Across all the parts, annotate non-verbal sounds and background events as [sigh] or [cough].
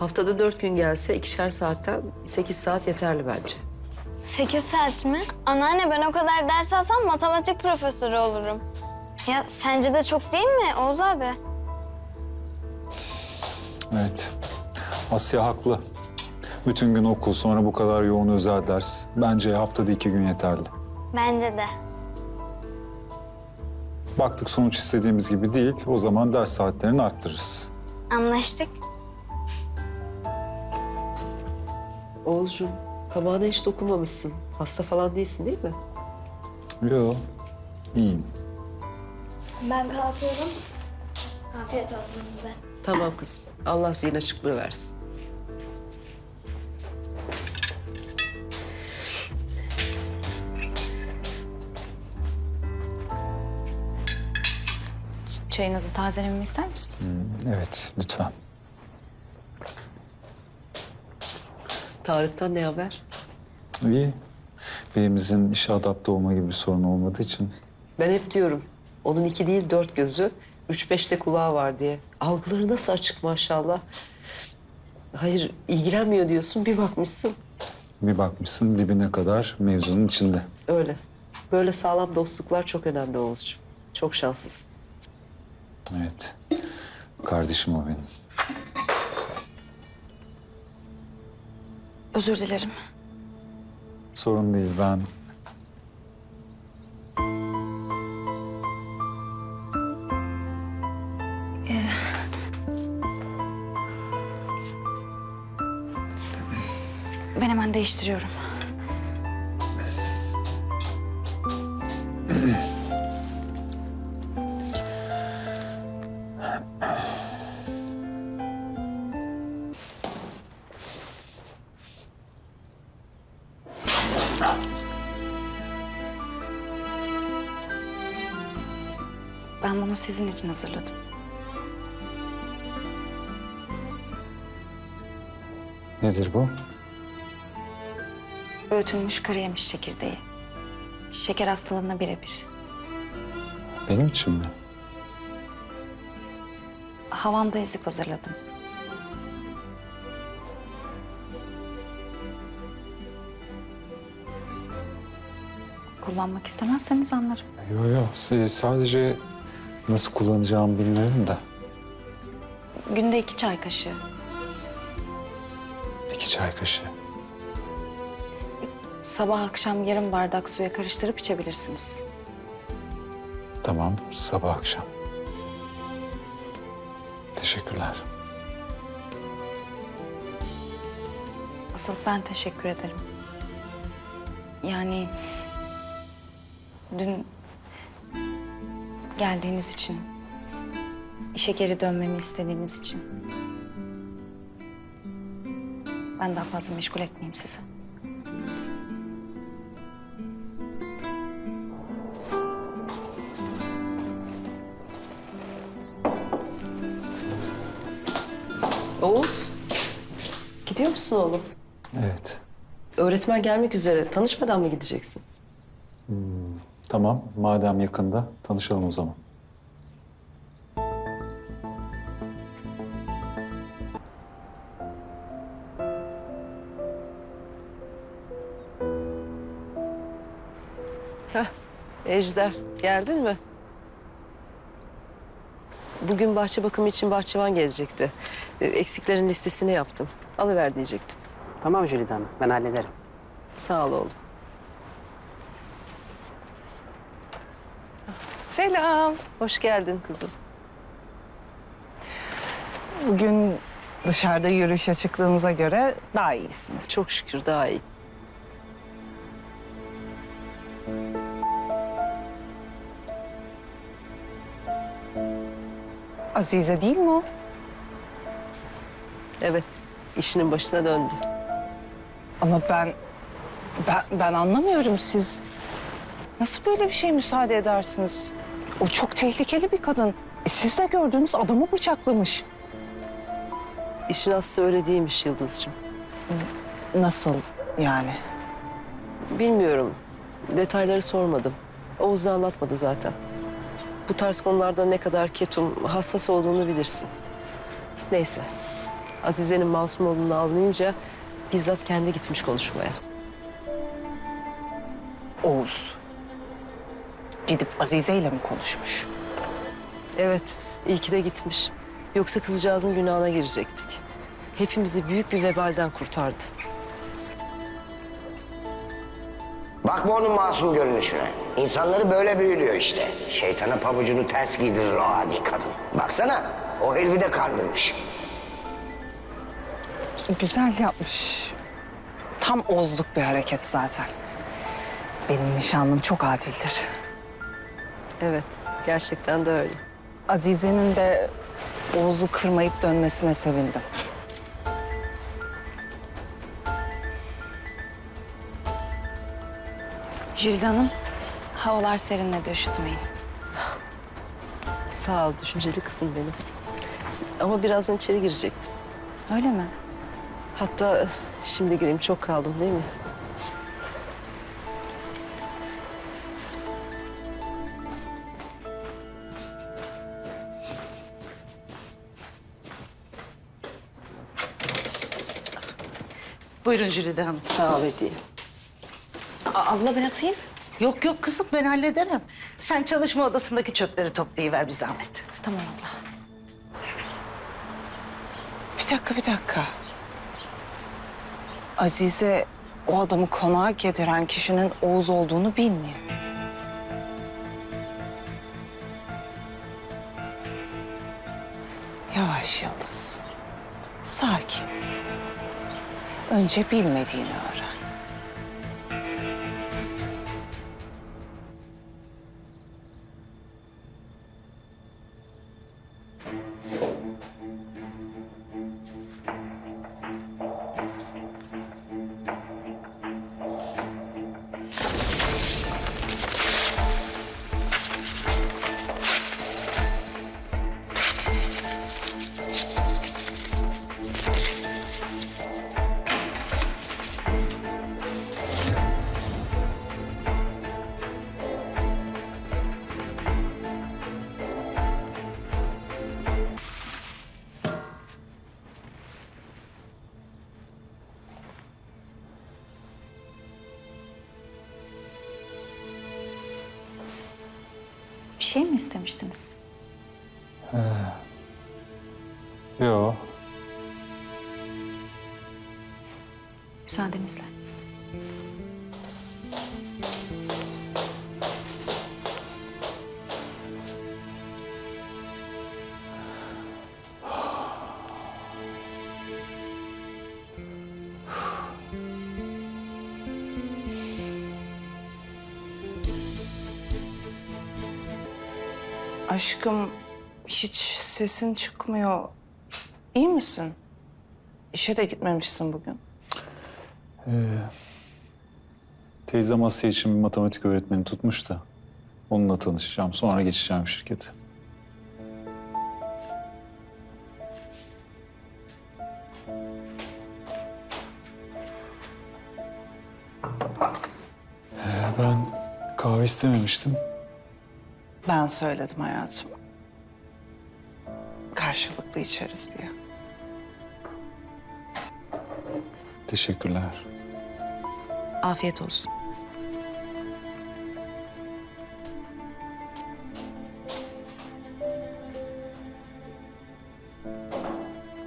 Haftada dört gün gelse ikişer saatten sekiz saat yeterli bence. Sekiz saat mi? Anneanne ben o kadar ders alsam matematik profesörü olurum. Ya sence de çok değil mi Oğuz abi? Evet. Asya haklı. Bütün gün okul sonra bu kadar yoğun özel ders. Bence haftada iki gün yeterli. Bence de. Baktık sonuç istediğimiz gibi değil. O zaman ders saatlerini arttırırız. Anlaştık. Oğuzcuğum kabağına hiç dokunmamışsın. Hasta falan değilsin değil mi? Yo. iyiyim. Ben kalkıyorum. Afiyet olsun size. Tamam kızım. Allah zihin açıklığı versin. Çayınızı tazelememi ister misiniz? Evet, lütfen. Tarık'tan ne haber? İyi. Birimizin işe adapte olma gibi bir sorun olmadığı için Ben hep diyorum. Onun iki değil dört gözü, üç beşte kulağı var diye. Algıları nasıl açık maşallah. Hayır ilgilenmiyor diyorsun bir bakmışsın. bir bakmışsın dibine kadar mevzunun içinde. Öyle. Böyle sağlam dostluklar çok önemli Oğuzcuğum. Çok şanslısın. Evet. Kardeşim o benim. Özür dilerim. Sorun değil ben Ben hemen değiştiriyorum. Sizin için hazırladım. nedir bu? Öğütülmüş kara yemiş çekirdeği. Şeker hastalığına birebir. Benim için mi? Havanda ezip hazırladım. Kullanmak istemezseniz anlarım. Yok yok sadece nasıl kullanacağımı bilmiyorum da. Günde iki çay kaşığı. İki çay kaşığı. Sabah akşam yarım bardak suya karıştırıp içebilirsiniz. Tamam sabah akşam. Teşekkürler. Asıl ben teşekkür ederim. Yani dün geldiğiniz için, işe geri dönmemi istediğiniz için. Ben daha fazla meşgul etmeyeyim sizi. Oğuz. Gidiyor musun oğlum? Evet. Öğretmen gelmek üzere. Tanışmadan mı gideceksin? Tamam madem yakında tanışalım o zaman. Ejder, geldin mi? Bugün bahçe bakımı için bahçıvan gelecekti. Ee, Eksiklerin listesini yaptım. Alıver diyecektim. Tamam Jülide Hanım, ben hallederim. Sağ ol oğlum. Selam. Hoş geldin kızım. Bugün dışarıda yürüyüşe çıktığınıza göre daha iyisiniz. Çok şükür daha iyi. Azize değil mi o? Evet, işinin başına döndü. Ama ben, ben, ben anlamıyorum siz. Nasıl böyle bir şey müsaade edersiniz? O çok tehlikeli bir kadın. Siz de gördünüz adamı bıçaklamış. İşin aslı öyle değilmiş Yıldız'cığım. Nasıl yani? Bilmiyorum. Detayları sormadım. Oğuz da anlatmadı zaten. Bu tarz konularda ne kadar ketum, hassas olduğunu bilirsin. Neyse. Azize'nin masum olduğunu anlayınca bizzat kendi gitmiş konuşmaya. Oğuz. Gidip Azize ile mi konuşmuş? Evet, iyi ki de gitmiş. Yoksa kızcağızın günahına girecektik. Hepimizi büyük bir vebalden kurtardı. Bakma onun masum görünüşüne. İnsanları böyle büyülüyor işte. Şeytana pabucunu ters giydirir o adi kadın. Baksana o herifi de kandırmış. Güzel yapmış. Tam Oğuzluk bir hareket zaten. Benim nişanlım çok adildir. Evet, gerçekten de öyle. Azize'nin de Oğuz'u kırmayıp dönmesine sevindim. Jülide Hanım, havalar serinledi, üşütmeyin. Sağ ol, düşünceli kızım benim. Ama birazdan içeri girecektim. Öyle mi? Hatta şimdi gireyim, çok kaldım değil mi? Buyurun Jülide Hanım. Sağ ol Hediye. abla ben atayım. Yok yok kızım ben hallederim. Sen çalışma odasındaki çöpleri toplayıver bir zahmet. Tamam abla. Bir dakika, bir dakika. Azize o adamı konağa getiren kişinin Oğuz olduğunu bilmiyor. Yavaş Yıldız. Sakin. Önce bilmediğini öğren. İstemiştiniz? Yo. Müsaadenizle. Aşkım hiç sesin çıkmıyor. İyi misin? İşe de gitmemişsin bugün. Teyzem Asya için bir matematik öğretmeni tutmuş da. Onunla tanışacağım. Sonra geçeceğim şirkete. Ee, Ben kahve istememiştim. Ben söyledim hayatım. Karşılıklı içeriz diye. Teşekkürler. Afiyet olsun.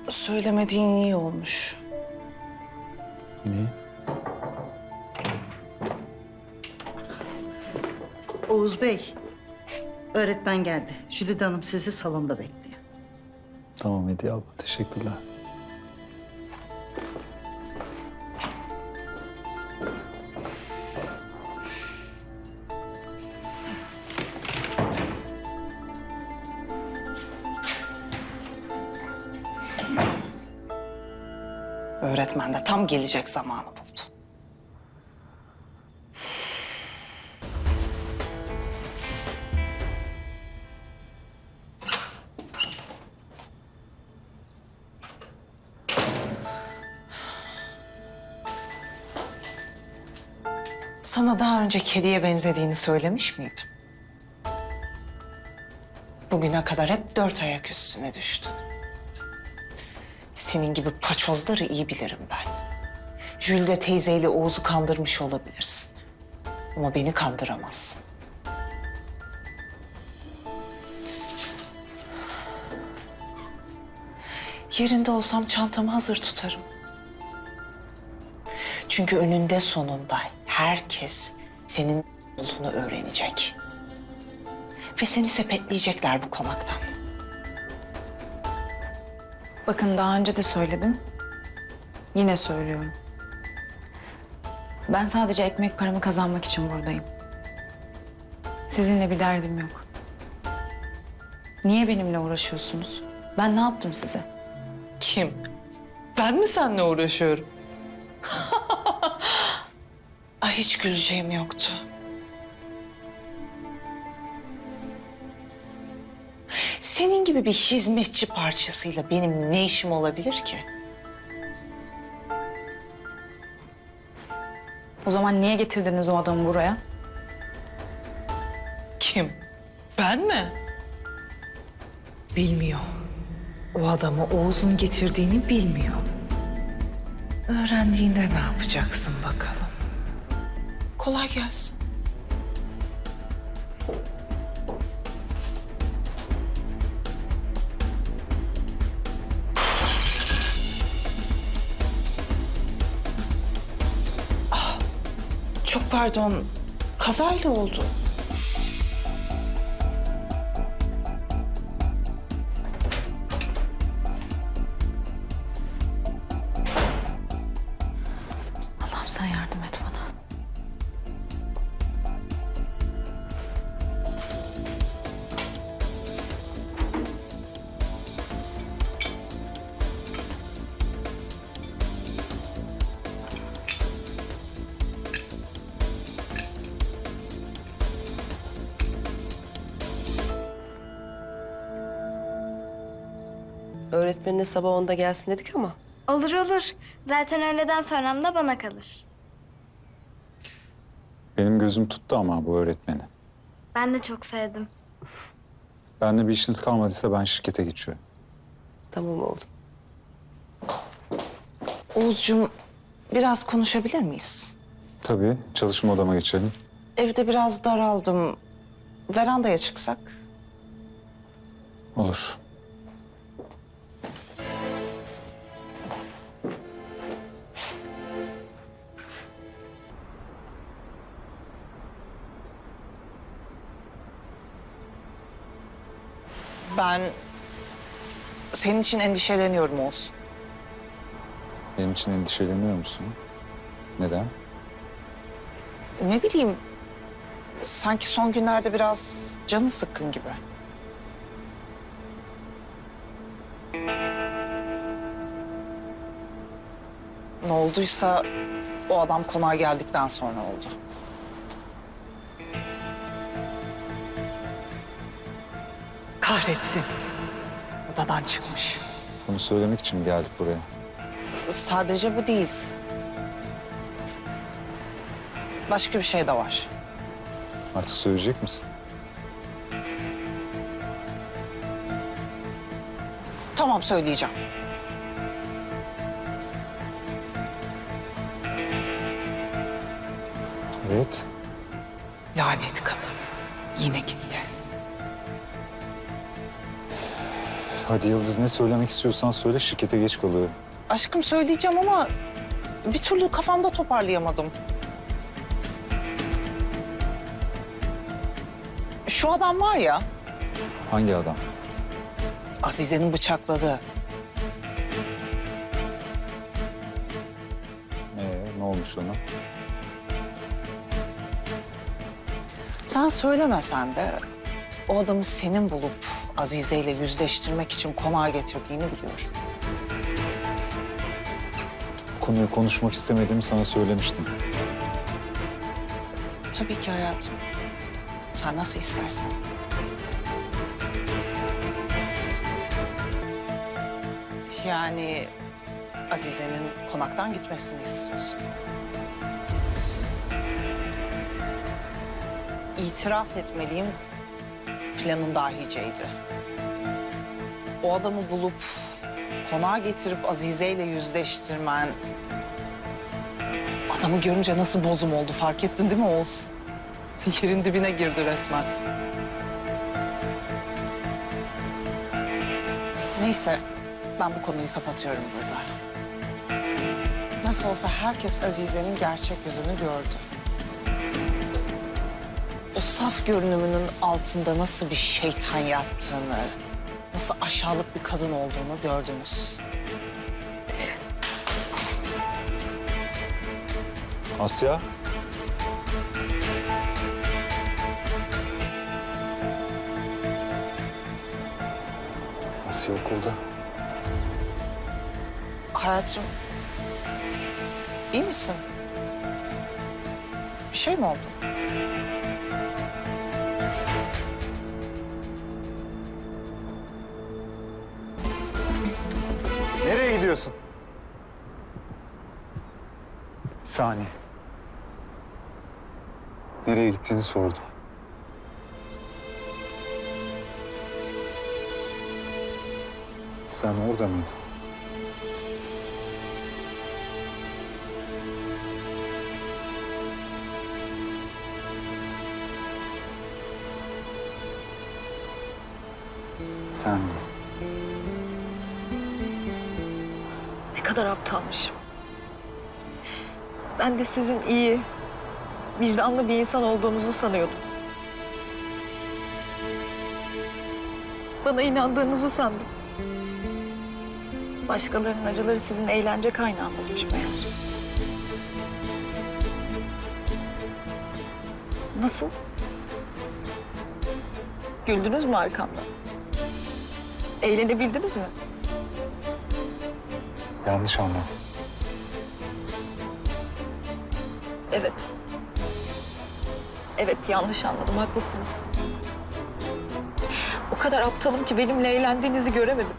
Söylemediğin iyi olmuş. Niye? Oğuz Bey, öğretmen geldi. Jülide Hanım sizi salonda bekliyor. Tamam Hediye abla. Teşekkürler. Öğretmen de tam gelecek zamanı buldu. Önce kediye benzediğini söylemiş miydim? Bugüne kadar hep dört ayak üstüne düştün. Senin gibi paçozları iyi bilirim ben. Jülde teyzeyle Oğuz'u kandırmış olabilirsin. Ama beni kandıramazsın. Yerinde olsam çantamı hazır tutarım. Çünkü önünde sonunda herkes senin olduğunu öğrenecek. Ve seni sepetleyecekler bu konaktan. Bakın daha önce de söyledim. Yine söylüyorum. Ben sadece ekmek paramı kazanmak için buradayım. Sizinle bir derdim yok. Niye benimle uğraşıyorsunuz? Ben ne yaptım size? Kim? Ben mi seninle uğraşıyorum? [laughs] Ay hiç güleceğim yoktu. Senin gibi bir hizmetçi parçasıyla benim ne işim olabilir ki? O zaman niye getirdiniz o adamı buraya? Kim? Ben mi? Bilmiyor. O adamı Oğuz'un getirdiğini bilmiyor. Öğrendiğinde ne yapacaksın bakalım? Kolay gelsin. Ah, çok pardon. Kazayla oldu. Öğretmenine sabah onda gelsin dedik ama Olur olur. Zaten öğleden sonra da bana kalır. Benim gözüm tuttu ama bu öğretmeni. Ben de çok sevdim. Ben de bir işiniz kalmadıysa ben şirkete geçiyorum. tamam oğlum. Oğuzcuğum biraz konuşabilir miyiz? Tabii çalışma odama geçelim. Evde biraz daraldım. Verandaya çıksak? Olur. Ben senin için endişeleniyorum Oğuz. Benim için endişeleniyor musun? Neden? Ne bileyim, sanki son günlerde biraz canı sıkkın gibi. Ne olduysa o adam konağa geldikten sonra oldu. Kahretsin. Odadan çıkmış. Bunu söylemek için geldik buraya? Sadece bu değil. Başka bir şey de var. Artık söyleyecek misin? Tamam söyleyeceğim. Evet. Lanet kadın. Yine gitti. Hadi Yıldız ne söylemek istiyorsan söyle şirkete geç kalıyorum. Aşkım söyleyeceğim ama bir türlü kafamda toparlayamadım. Şu adam var ya, Hangi adam? Azize'nin bıçakladığı. Ee, ne olmuş ona? Sen söylemesen de o adamı senin bulup Azize ile yüzleştirmek için konağa getirdiğini biliyorum. Konuyu konuşmak istemediğimi sana söylemiştim. Tabii ki hayatım. Sen nasıl istersen. Yani Azize'nin konaktan gitmesini istiyorsun. İtiraf etmeliyim, planın dahiceydi. O adamı bulup konağa getirip Azize ile yüzleştirmen... Adamı görünce nasıl bozum oldu fark ettin değil mi Oğuz? [laughs] Yerin dibine girdi resmen. Neyse ben bu konuyu kapatıyorum burada. Nasıl olsa herkes Azize'nin gerçek yüzünü gördü. Saf görünümünün altında nasıl bir şeytan yattığını, nasıl aşağılık bir kadın olduğunu gördünüz. Asya? Asya okulda. Hayatım, iyi misin? Bir şey mi oldu? Gidiyorsun? Bir saniye. Nereye gittiğini sordum. Sen orada mıydın? Sendin. Kadar aptalmışım. Ben de sizin iyi, vicdanlı bir insan olduğunuzu sanıyordum. Bana inandığınızı sandım. Başkalarının acıları sizin eğlence kaynağınızmış meğer. Nasıl? Güldünüz mü arkamdan? Eğlenebildiniz mi? Yanlış anladın. Evet. Evet yanlış anladım haklısınız. O kadar aptalım ki benimle eğlendiğinizi göremedim.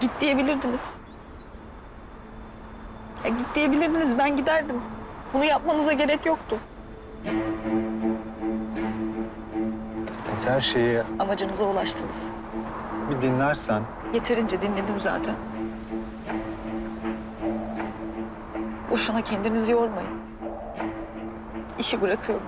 Git diyebilirdiniz. Diyebilirdiniz ben giderdim. Bunu yapmanıza gerek yoktu. Her şeyi Amacınıza ulaştınız. bir dinlersen Yeterince dinledim zaten. Boşuna kendinizi yormayın. İşi bırakıyorum.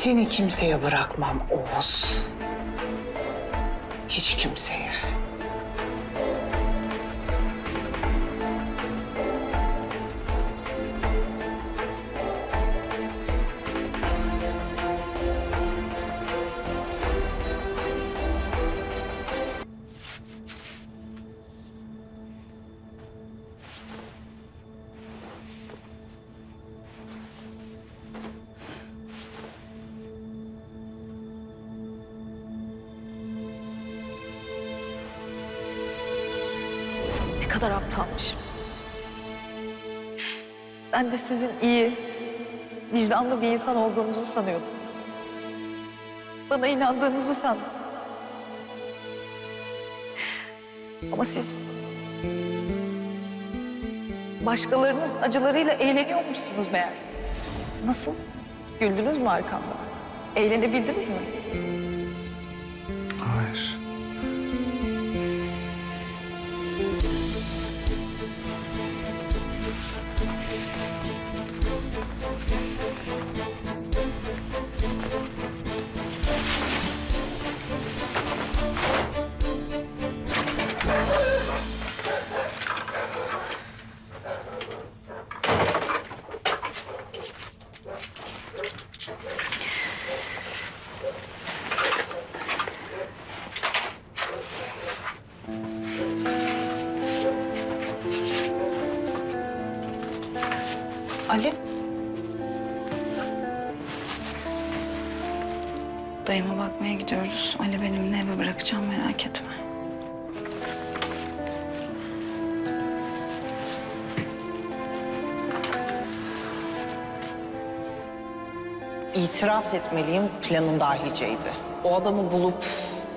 Seni kimseye bırakmam Oğuz. Hiç kimseye. Kadar aptalmışım. Ben de sizin iyi, vicdanlı bir insan olduğunuzu sanıyordum. Bana inandığınızı sandım. Ama siz başkalarının acılarıyla eğleniyormuşsunuz meğer. Nasıl? Güldünüz mü arkamda? Eğlenebildiniz mi? Dayıma bakmaya gidiyoruz. Ali benimle eve bırakacağım merak etme. itiraf etmeliyim planın dahiceydi. O adamı bulup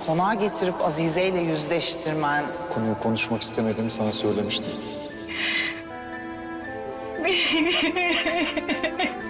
konağa getirip Azize ile yüzleştirmen Konuyu konuşmak istemediğimi sana söylemiştim. [laughs]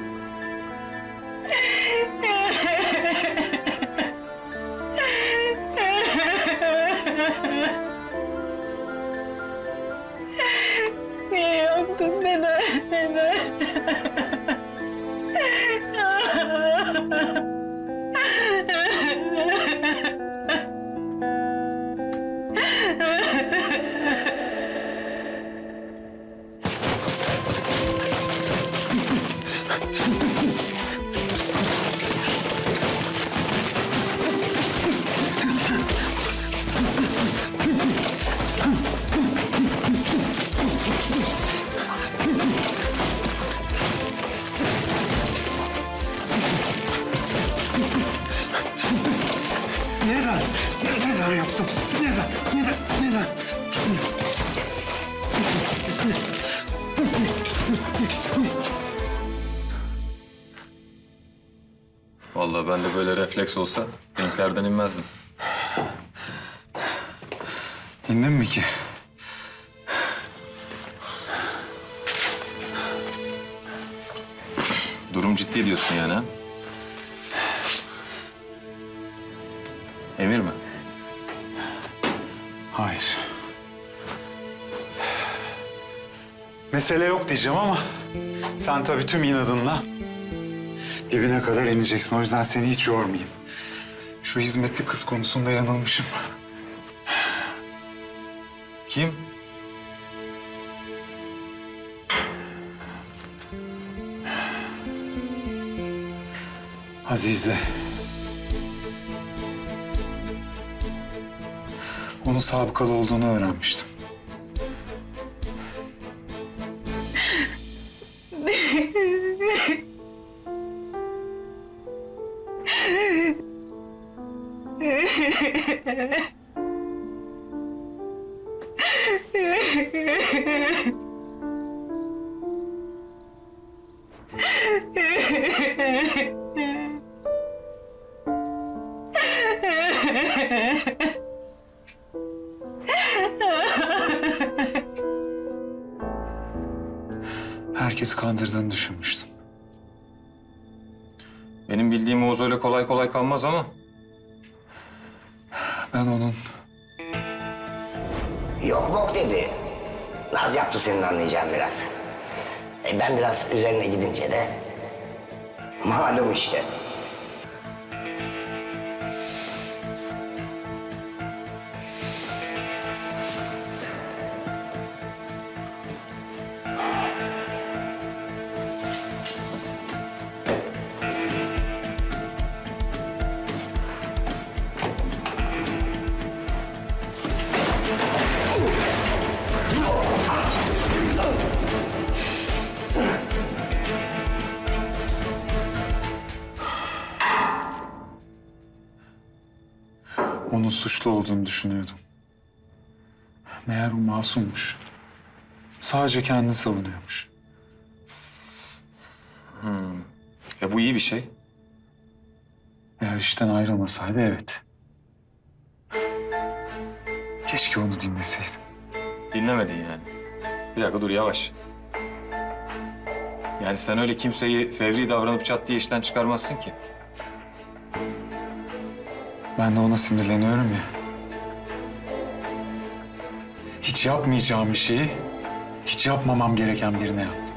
refleks olsa renklerden inmezdim. İndin mi ki? Durum ciddi diyorsun yani ha? Emir mi? Hayır. Mesele yok diyeceğim ama sen tabii tüm inadınla dibine kadar ineceksin. O yüzden seni hiç yormayayım. Şu hizmetli kız konusunda yanılmışım. Kim? Azize. Onun sabıkalı olduğunu öğrenmiştim. Herkesi kandırdığını düşünmüştüm. Benim bildiğim Oğuz öyle kolay kolay kalmaz ama. Naz yaptı senin anlayacağın biraz. E ben biraz üzerine gidince de malum işte. Suçlu olduğunu düşünüyordum. Meğer o masummuş. Sadece kendini savunuyormuş. Ya bu iyi bir şey. Eğer işten ayrılmasaydı evet. Keşke onu dinleseydim. Dinlemedin yani. Bir dakika dur yavaş. Yani sen öyle kimseyi fevri davranıp çat diye işten çıkarmazsın ki. Ben de ona sinirleniyorum ya. Hiç yapmayacağım bir şeyi hiç yapmamam gereken birine yaptım.